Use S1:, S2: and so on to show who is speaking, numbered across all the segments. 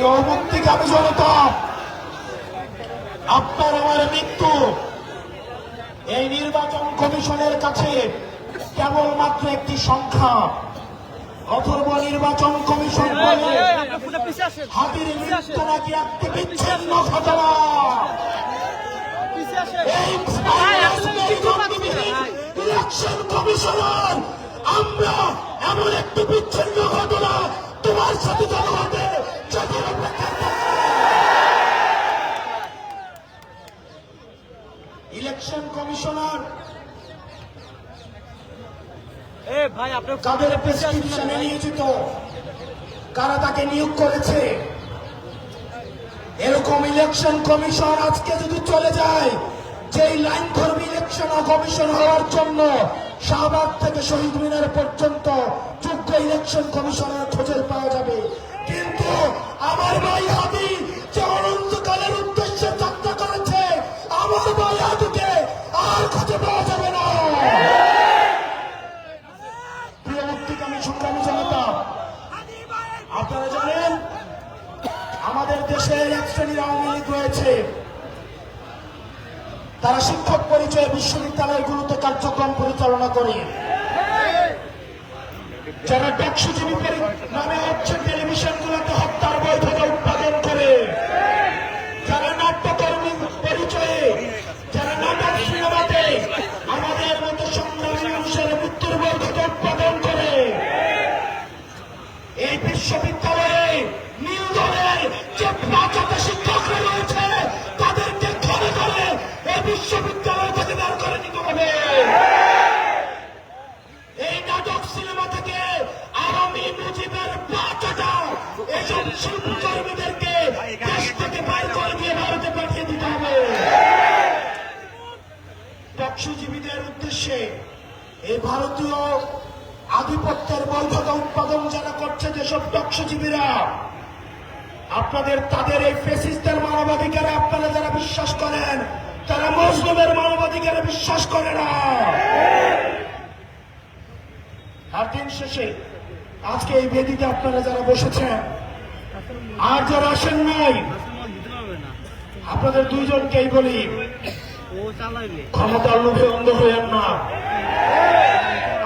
S1: জনতা। আপনার আমার মৃত্যু। এই নির্বাচন কমিশনের কাছে কেবলমাত্র একটি সংখ্যা। অথর্ব নির্বাচন কমিশন বলে হাতির মৃত্যু নাকি একটি বিচ্ছিন্ন ঘটনা? ইলেকশন কমিশনার আমরা এমন একটি বিচ্ছিন্ন ঘটনা তোমার সাথে জনগণে যদি ইলেকশন কমিশনার
S2: এ ভাই আপনার
S1: কাদের প্রেসক্রিপশনে নিয়োজিত? কারা তাকে নিয়োগ করেছে? এরকম ইলেকশন কমিশন আজকে যদি চলে যায় যেই লাইন ধর্মী ইলেকশন কমিশন হওয়ার জন্য শাহবাগ থেকে শহীদ মিনার পর্যন্ত যোগ্য ইলেকশন কমিশনের খোঁজের পাওয়া যাবে। কিন্তু আমার ভাই হাদি আপনারা জানেন, আমাদের দেশে এক শ্রেণির আওয়ামী লীগ রয়েছে। তারা শিক্ষক পরিচয়ে বিশ্ববিদ্যালয়গুলোতে কার্যক্রম পরিচালনা করে। যারা ব্যবসাজীবী নামে হচ্ছে টেলিভিশনগুলোতে উদ্দেশ্যে এই ভারতীয় আধিপত্যের বৈধতা উৎপাদন যারা করছে যেসব টকসুজীবীরা আপনাদের, তাদের এই ফেসিস্টের মানবাধিকারে আপনারা যারা বিশ্বাস করেন, তারা মজলুমের মানবাধিকারে বিশ্বাস করে না। আর দিন শেষে আজকে এই বেদিতে আপনারা যারা বসেছেন, আর যারা আসেন নাই, আপনাদের দুইজনকেই বলি ক্ষমতার লোভে অন্ধ হইয়েন না।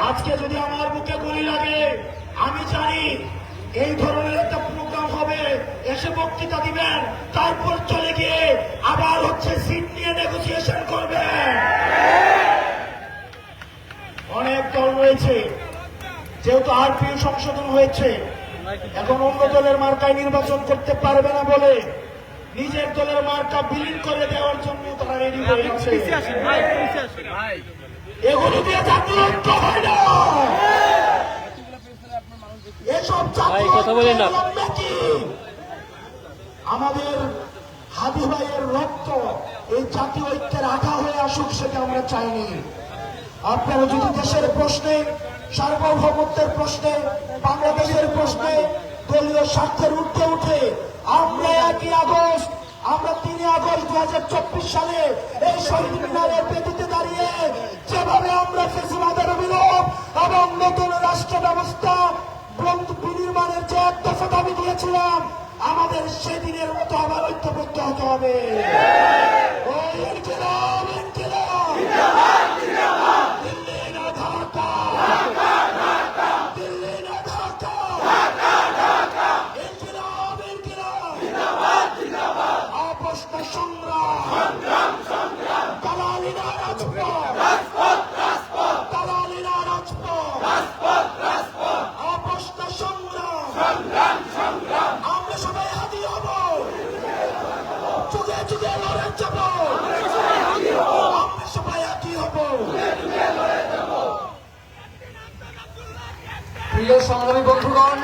S1: আজকে যদি আমার বুকে গুলি লাগে, আমি জানি এই ধরনের একটা প্রোগ্রাম হবে। এসে বক্তৃতা দিবেন, তারপর চলে গিয়ে আবার হচ্ছে সিট নিয়ে নেগোসিয়েশন অনেক দল রয়েছে, যেহেতু আরপিও সংশোধন হয়েছে, এখন অন্য দলের মার্কায় নির্বাচন করতে পারবে না বলে নিজের দলের মার্কা বিলীন করে দেওয়ার জন্য তারা হয়ে এগুলো দিয়ে জাতীয় ঐক্য হয় না। এসব
S2: ভাই, কথা বলেন না।
S1: জাতীয় আমাদের হাদি ভাইয়ের রক্ত এই জাতীয় ঐক্যের আঘা হয়ে আসুক সেটা আমরা চাইনি। আপনারা যদি দেশের প্রশ্নে সার্বভৌমত্বের প্রশ্নে বাংলাদেশের প্রশ্নে দলীয় স্বার্থের উঠে উঠে আমরা একই আগস্ট আমরা তিন আগস্ট দু হাজার চব্বিশ সালে এই শহীদ মিনারের বেদিতে দাঁড়িয়ে যেভাবে আমরা ফেসিবাদের অভিনব এবং নতুন রাষ্ট্র ব্যবস্থা বিনির্মাণের যে এক দাবি দিয়েছিলাম, আমাদের সেদিনের মতো আবার ঐক্যবদ্ধ হতে হবে। সংগ্রাম আমরা সবাই হাতি হব। যুগে যুগে লড়ে যাব আমরা সবাই হাতি হব। প্রিয় সংগ্রামী বন্ধুগণ